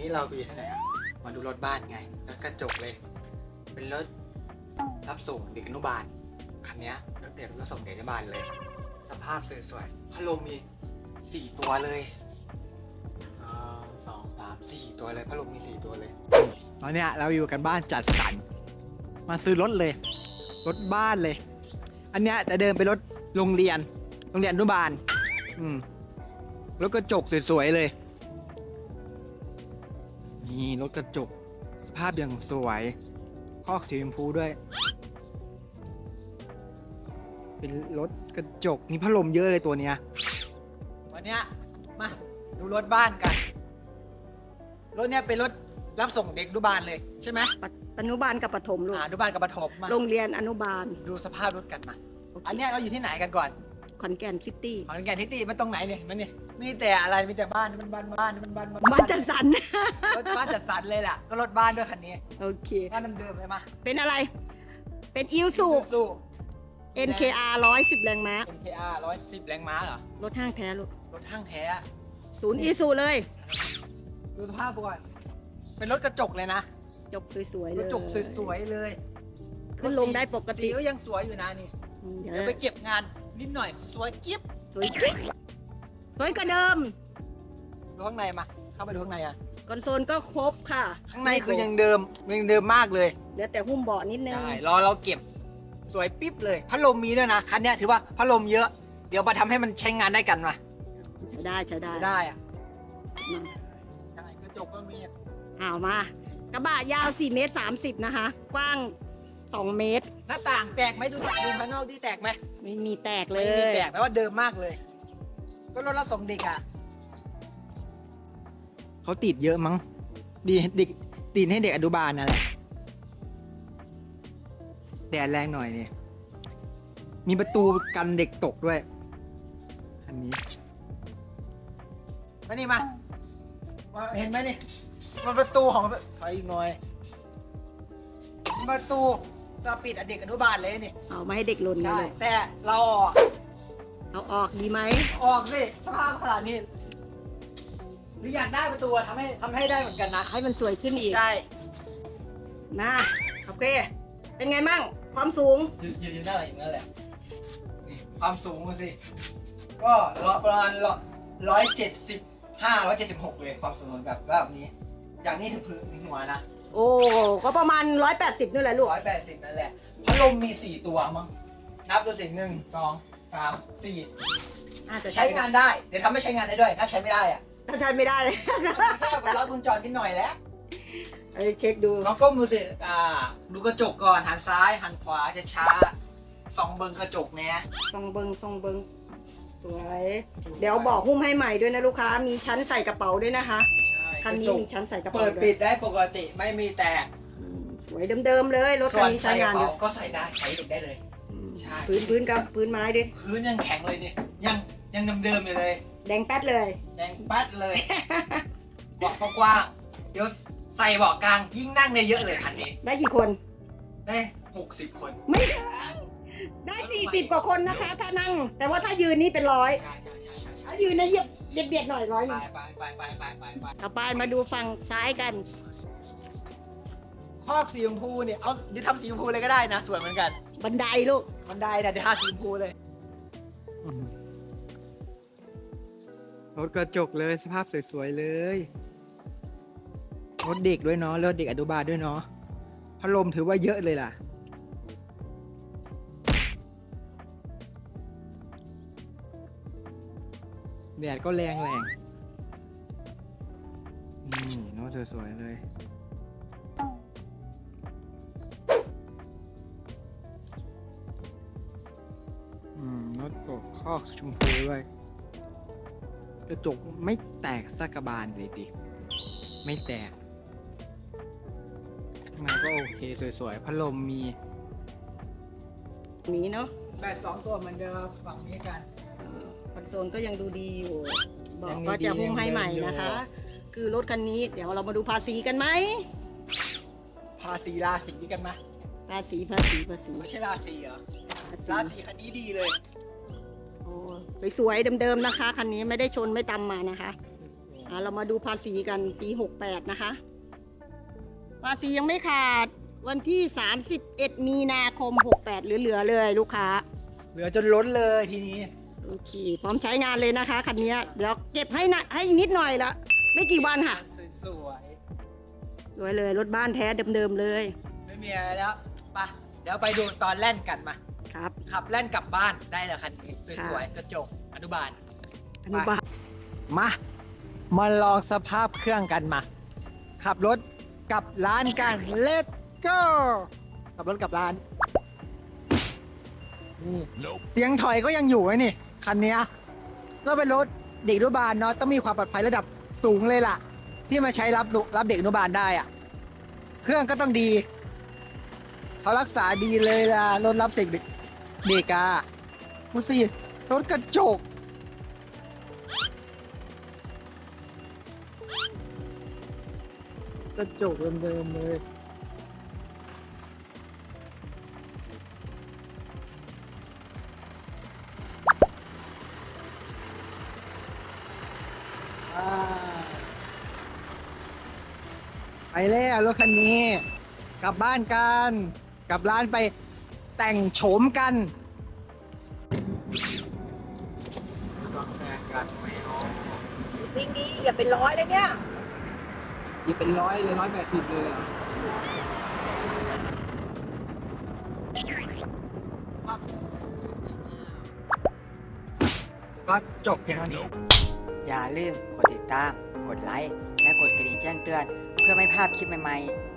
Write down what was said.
นี้เราไปที่ไหนอะมาดูรถบ้านไง รถกระจกเลย เป็นรถรับส่งเด็กอนุบาล คันนี้รถเด็กรับส่งเด็กอนุบาลเลย สภาพสวยๆพัดลมมีสี่ตัวเลยสองสามสี่ตัวเลยพัดลมมีสี่ตัวเลย ตอนเนี้ยเราอยู่กันบ้านจัดสรร มาซื้อรถเลย รถบ้านเลย อันเนี้ยจะเดินไปรถโรงเรียน โรงเรียนอนุบาล อืม รถกระจกสวยๆเลย นี่รถกระจก สภาพอย่างสวย คอกสีชมพูด้วย เป็นรถกระจกนี่พัดลมเยอะเลยตัวเนี้ย วันเนี้ยมาดูรถบ้านกัน รถเนี้ยเป็นรถรับส่งเด็กอนุบาลเลยใช่ไหมปะอนุบาลกับปฐมลูกอ่าอนุบาลกับปฐมมาโรงเรียนอนุบาล ดูสภาพรถกันมาโอเคอันเนี้ยเราอยู่ที่ไหนกันก่อน ขอนแก่นซิตี้ขอนแก่นทิตี้มันตรงไหนเนี่ยมันเนี่ยมีแต่อะไรมีแต่บ้านมันบ้านบ้านมันบ้านบ้านจัดสรรรถบ้านจัดสรรเลยแหละก็รถบ้านด้วยคันนี้โอเคบ้านเดิมๆเลยมาเป็นอะไร เป็นอิวสุ สู้ NKR 110 แรงม้า NKR ร้อยสิบแรงม้าเหรอ รถห้างแท้ลูกรถห้างแท้อะศูนย์อีซูเลย ดูสภาพก่อน เป็นรถกระจกเลยนะ จบสวยๆกเลยระจกสวยๆเลยขึ้นลงได้ปกสีติก็ยังสวยอยู่นะนี่อืมเดี๋ยวเดี๋ยวไปเก็บงาน นิดหน่อย สวยกิ๊บสวยกิ๊กสวยกว่าเดิม ดูข้างในมา เข้าไปดูข้างในอะ คอนโซลก็ครบค่ะข้างในคือยังเดิมยังเดิมมากเลยเหลือแต่หุ้มเบาะนิดนึง ใช่รอเราเก็บ สวยปิ๊บเลย พัดลมมีด้วยนะ คันเนี้ยถือว่าพัดลมเยอะ เดี๋ยวมาทำให้มันใช้งานได้กันมาใช้ได้ใช้ได้ได้อะใช่กระจกก็มีอ้าวมากระบะยาว4เมตร30นะคะ กว้าง 2เมตร หน้าต่างแตกไหมดูดูภายนอกที่แตกไหมไม่มีแตกเลไม่มีย แตกแปลว่าเดิมมากเลย ก็รถรับส่งเด็กอะเขาติดเยอะมั้งดีเด็กติดให้เด็กอนุบาลนั่นแหละแดดแรงหน่อยนี่มีประตูกันเด็กตกด้วยอันนี้มานี่มามาเห็นไหมนี่มันประตูของสถอยอีกหน่อยประตู จะปิดอะเด็กอนุบาลเลยนี่เอามาให้เด็กลนนะใช่ลูกแต่เราออกเอาออกดีไหมออกสิสภาพขนาดนี้หรืออยากได้ประตูอะทำให้ทำให้ได้เหมือนกันนะให้มันสวยขึ้นอีกใช่นะโอเค เป็นไงมั่งความสูงยืนยืนยืนได้อะไรอย่างนั้นแหละนี่ความสูงดูสิก็ประมาณร้อยเจ็ดสิบห้าร้อยเจ็ดสิบหกเลยความสูงแบบแบบนี้ อย่างนี้ถึงพื้นถึงหัวนะ โอ้ก็ประมาณ 180นี่แหละลูก ร้อยแปดสิบนั่นแหละ พัดลมมีสี่ตัวมั้ง นับดูสิหนึ่งสองสามสี่อาจจะใช้งานได้ เดี๋ยวทำให้ใช้งานได้ด้วย ถ้าใช้ไม่ได้อะถ้าใช้ไม่ได้เลยแค่ไปล็อกกุญจรนิดหน่อยแล้วเอ้ยเช็คดู ลองก้มดูสิ อ่า ดูกระจกก่อน หันซ้าย หันขวาช้าๆส่องเบิงกระจกเนี่ยทรงเบิงทรงเบิงสวย เดี๋ยวบอกหุ้มให้ใหม่ด้วยนะลูกค้า มีชั้นใส่กระเป๋าด้วยนะคะใช่ คันนี้กระจกมีชั้นใส่กระเป๋าเปิดด้วปิยดได้ปกติไม่มีแตกอืมสวยเดิมๆเลยรถส่คัวนนนี้ใส่ใช้กงาระนอยู่เป๋าก็ใส่ได้ใช้เด็กได้เลย อืมใช่ พื้นพื้นกับพื้นไม้ดิพื้นยังแข็งเลยนี่ยังยังเดิมๆอยู่เลยแดงแป๊ดเลย แดงปัดเลยเบาะกว้างๆเดี๋ยวใส่เบาะกลางยิ่งนั่งได้เยอะเลยคันนี้ได้กี่คน ได้หกสิบคน ไม่ถึงได้สี่สิบกว่าคนนะคะ ถ้านั่ง แต่ว่าถ้ายืนนี่เป็นร้อยใช่ใช่ใช่ใช่ใช่ถ้ายืนนะเหยียบ เบียดเบียดหน่อยร้อยหไปนึงไปไปไปไปไปไปต่อไปมาดูฝั่งซ้ายกันคอกสีชมพูเนี่ยเอาเดี๋ยวทำสีชมพูเลยก็ได้นะสวยเหมือนกันบันไดลูก มันได้นะเดี๋ยวทาสีชมพูเลย รถกระจกเลยสภาพสวยๆเลยรถเด็กด้วยเนาะรถเด็กอนุบาลด้วยเนาะพัดลมถือว่าเยอะเลยล่ะ แดดก็แรงแรงนี่เนาะสวยๆเลย อืมรถกบคอกชมพูด้วยกระจกไม่แตกสักกระบาลเลยดิ ไม่แตกข้างในก็โอเคสวยๆ พัดลมมีนี้เนาะ แบตสองตัวเหมือนเดิมฝั่งนี้กันเอ่อคอน โซลก็ยังดูดีอยู่ บอยักงว่าดีจะๆหุ้มให้ใหม่ยังเดิมอยู่นะคะ คือรถคันนี้เดี๋ยวเรามาดูภาษีกันไหมภาษีราศีกันไหมภาษีภาษีภาษีไม่ใช่ราศีเหรอภาษีราศีคันนี้ดีเลยโอ้สวยๆเดิมๆนะคะคันนี้ไม่ได้ชนไม่ตำมานะคะโอ้อ่าเรามาดูภาษีกันปี 68 นะคะ ภาษียังไม่ขาดวันที่ 31 มีนาคม 68 เหลือๆเลยลูกค้า เหลือจนล้นเลยทีนี้ โอเค พร้อมใช้งานเลยนะคะคันนี้เดี๋ยวเก็บให้นะให้นิดหน่อยละไม่กี่วันค่ะ สวยสวยเลยรถบ้านแท้เดิมๆเลย ๆ ไม่มีอะไรแล้วไปะเดี๋ยวไปดูตอนแล่นกันมา ครับ ขับแล่นกลับบ้านได้แล้วคันนี้สค่ะวยๆ กระจกอนุบาล อนุบาลมา มาลองสภาพเครื่องกันมา ขับรถกลับร้านกัน let's go ขับรถกลับร้านนี่เสียงถอยก็ยังอยู่ไว้นี่ คันเนี้ยก็เป็นรถเด็กอนุบาลเนาะต้องมีความปลอดภัยระดับสูงเลยล่ะ ที่มาใช้รับลูกรับเด็กอนุบาลได้อะเครื่องก็ต้องดีเขารักษาดีเลยล่ะรถรับเด็กเด็กเด็กอะดูสิรถกระจก กระจกเดิมๆเลย ไปแล้วรถคันนี้ กลับบ้านกัน กลับร้านไปแต่งโฉมกันต้องแซงกันไม่เอาวิ่งดีอย่าเป็นร้อยเลยเนี่ยอีกเป็นร้อยเลยร้อยแปดสิบเลยเหรอก็จบเพียงเท่านี้อย่าลืมกด ติดตาม กดไลค์ และกดกระดิ่งแจ้งเตือน เพื่อไม่พลาดคลิปใหม่ๆ